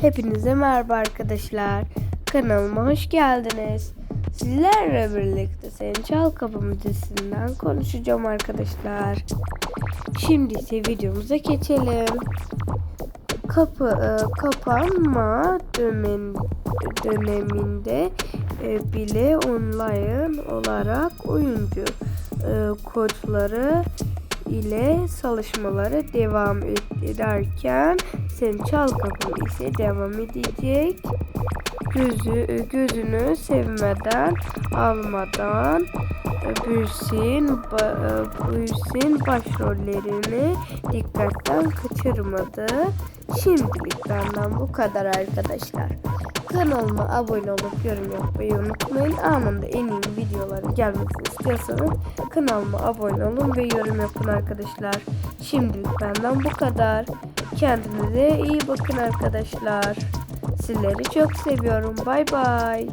Hepinize merhaba arkadaşlar. Kanalıma hoş geldiniz. Sizlerle birlikte Senin Çal Kapımı dizisinden konuşacağım arkadaşlar. Şimdi ise videomuza geçelim. Kapı e, kapanma dönem, döneminde e, bile online olarak oyuncu e, koçları ile çalışmaları devam ederken sen çal kapımı ise devam edecek. Gözü gözünü sevmeden almadan Bürsin, ba, Bürsin başrollerini dikkatten kaçırmadı. Şimdilik benden bu kadar arkadaşlar. Kanalıma abone olup yorum yapmayı unutmayın. Anında en iyi videoların gelmesini istiyorsanız kanalıma abone olun ve yorum yapın arkadaşlar. Şimdilik benden bu kadar. Kendinize iyi bakın arkadaşlar. Sizleri çok seviyorum. Bay bay.